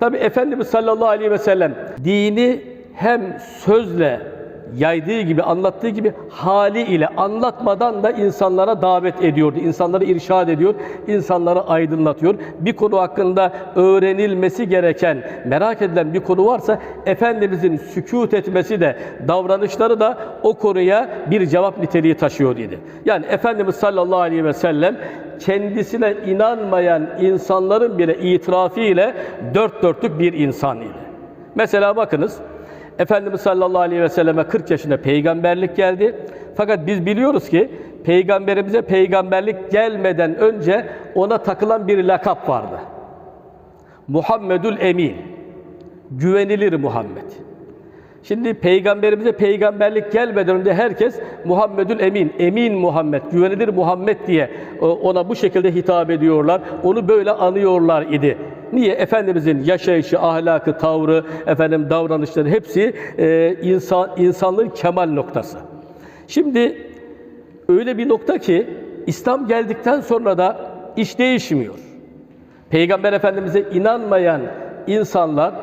Tabi Efendimiz sallallahu aleyhi ve sellem dini hem sözle yaydığı gibi, anlattığı gibi hali ile anlatmadan da insanlara davet ediyordu. İnsanları irşad ediyor, insanları aydınlatıyor. Bir konu hakkında öğrenilmesi gereken, merak edilen bir konu varsa Efendimizin sükut etmesi de, davranışları da o konuya bir cevap niteliği taşıyor idi. Yani Efendimiz sallallahu aleyhi ve sellem kendisine inanmayan insanların bile itirafı ile dört dörtlük bir insan idi. Mesela bakınız, Efendimiz sallallahu aleyhi ve selleme 40 yaşında peygamberlik geldi. Fakat biz biliyoruz ki peygamberimize peygamberlik gelmeden önce ona takılan bir lakap vardı. Muhammedül Emin. Güvenilir Muhammed. Şimdi peygamberimize peygamberlik gelmeden önce herkes Muhammedül Emin, Emin Muhammed, güvenilir Muhammed diye e, ona bu şekilde hitap ediyorlar. Onu böyle anıyorlar idi. Niye? Efendimizin yaşayışı, ahlakı, tavrı, efendim davranışları hepsi e, insan insanlığın kemal noktası. Şimdi öyle bir nokta ki İslam geldikten sonra da iş değişmiyor. Peygamber Efendimiz'e inanmayan insanlar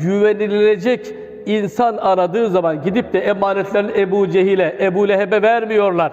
güvenilecek insan aradığı zaman gidip de emanetlerini Ebu Cehil'e, Ebu Leheb'e vermiyorlar.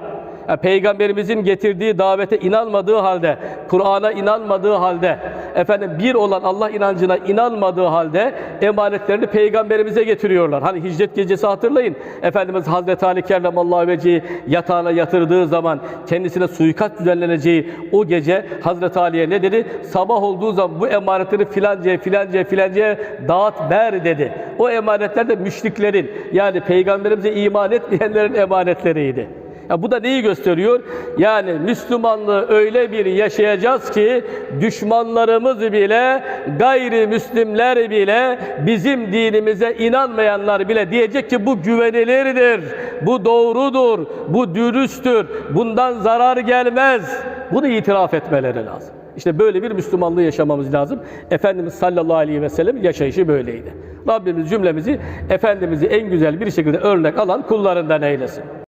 Peygamberimizin getirdiği davete inanmadığı halde, Kur'an'a inanmadığı halde, efendim bir olan Allah inancına inanmadığı halde emanetlerini peygamberimize getiriyorlar. Hani hicret gecesi hatırlayın. Efendimiz Hazreti Ali Kerramallahu vecihi yatağına yatırdığı zaman kendisine suikast düzenleneceği o gece Hazreti Ali'ye ne dedi? Sabah olduğu zaman bu emanetleri filancaya, filancaya, filancaya dağıt ver dedi. O emanetler de müşriklerin yani peygamberimize iman etmeyenlerin emanetleriydi. Ya bu da neyi gösteriyor? Yani Müslümanlığı öyle bir yaşayacağız ki düşmanlarımız bile, gayrimüslimler bile, bizim dinimize inanmayanlar bile diyecek ki bu güvenilirdir, bu doğrudur, bu dürüsttür, bundan zarar gelmez. Bunu itiraf etmeleri lazım. İşte böyle bir Müslümanlığı yaşamamız lazım. Efendimiz sallallahu aleyhi ve sellem yaşayışı böyleydi. Rabbimiz cümlemizi Efendimiz'i en güzel bir şekilde örnek alan kullarından eylesin.